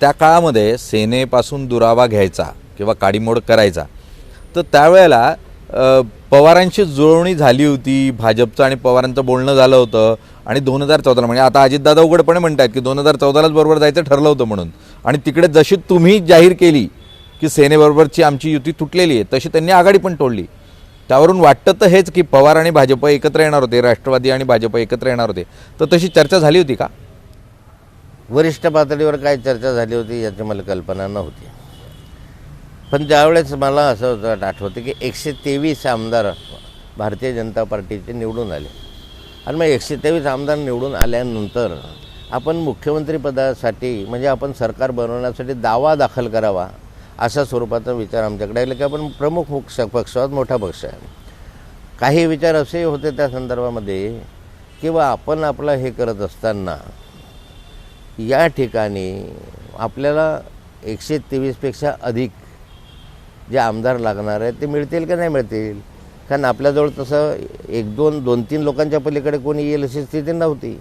त्या काळामध्ये सेनेपासून दुरावा घ्यायचा किंवा काडीमोड करायचा. तर त्यावेळेला पवारांशी जुळवणी झाली होती. भाजपचं आणि पवारांचं बोलणं झालं होतं. आणि दोन हजार चौदाला म्हणजे आता अजितदादा उघडपणे म्हणतात की दोन हजार चौदालाच बरोबर जायचं ठरलं होतं म्हणून. आणि तिकडे जशी तुम्ही जाहीर केली की सेनेबरोबरची आमची युती तुटलेली आहे तशी त्यांनी आघाडी पण तोडली. त्यावरून वाटतं तर हेच की पवार आणि भाजप एकत्र येणार होते राष्ट्रवादी आणि भाजप एकत्र येणार होते. तर तशी चर्चा झाली होती का? वरिष्ठ पातळीवर काय चर्चा झाली होती याची मला कल्पना नव्हती. पण त्यावेळेस मला असं होतं आठवतं की एकशे तेवीस आमदार भारतीय जनता पार्टीचे निवडून आले. आणि मग एकशे तेवीस आमदार निवडून आल्यानंतर आपण मुख्यमंत्रीपदासाठी म्हणजे आपण सरकार बनवण्यासाठी दावा दाखल करावा अशा स्वरूपाचा विचार आमच्याकडे आला की आपण प्रमुख पक्ष पक्ष आहोत मोठा पक्ष आहे. काही विचार असे होते त्या संदर्भामध्ये किंवा आपण आपलं हे करत असताना या ठिकाणी आपल्याला एकशे तेवीसपेक्षा अधिक जे आमदार लागणार आहेत ते मिळतील का नाही मिळतील? कारण आपल्याजवळ तसं एक दोन दोन तीन लोकांच्या पलीकडे कोणी येईल अशी स्थिती नव्हती.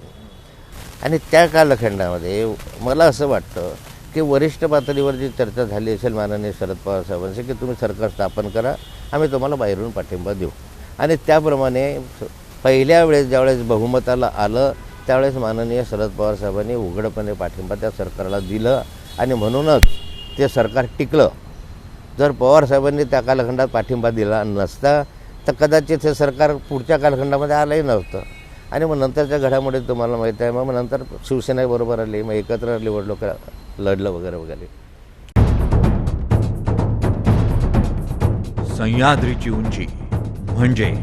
आणि त्या कालखंडामध्ये मला असं वाटतं की वरिष्ठ पातळीवर जी चर्चा झाली असेल माननीय शरद पवार साहेबांशी की तुम्ही सरकार स्थापन करा आम्ही तुम्हाला बाहेरून पाठिंबा देऊ. आणि त्याप्रमाणे पहिल्या वेळेस ज्यावेळेस बहुमताला आलं त्यावेळेस माननीय शरद पवार साहेबांनी उघडपणे पाठिंबा त्या सरकारला दिलं आणि म्हणूनच ते सरकार टिकलं. जर पवार साहेबांनी त्या कालखंडात पाठिंबा दिला नसता तर कदाचित हे सरकार पुढच्या कालखंडामध्ये आलंही नव्हतं. आणि मग नंतरच्या घडामोडीत तुम्हाला माहीत आहे मग नंतर शिवसेनेबरोबर आली मग एकत्र निवडलो का लढलं वगैरे वगैरे. सह्याद्रीची उंची म्हणजे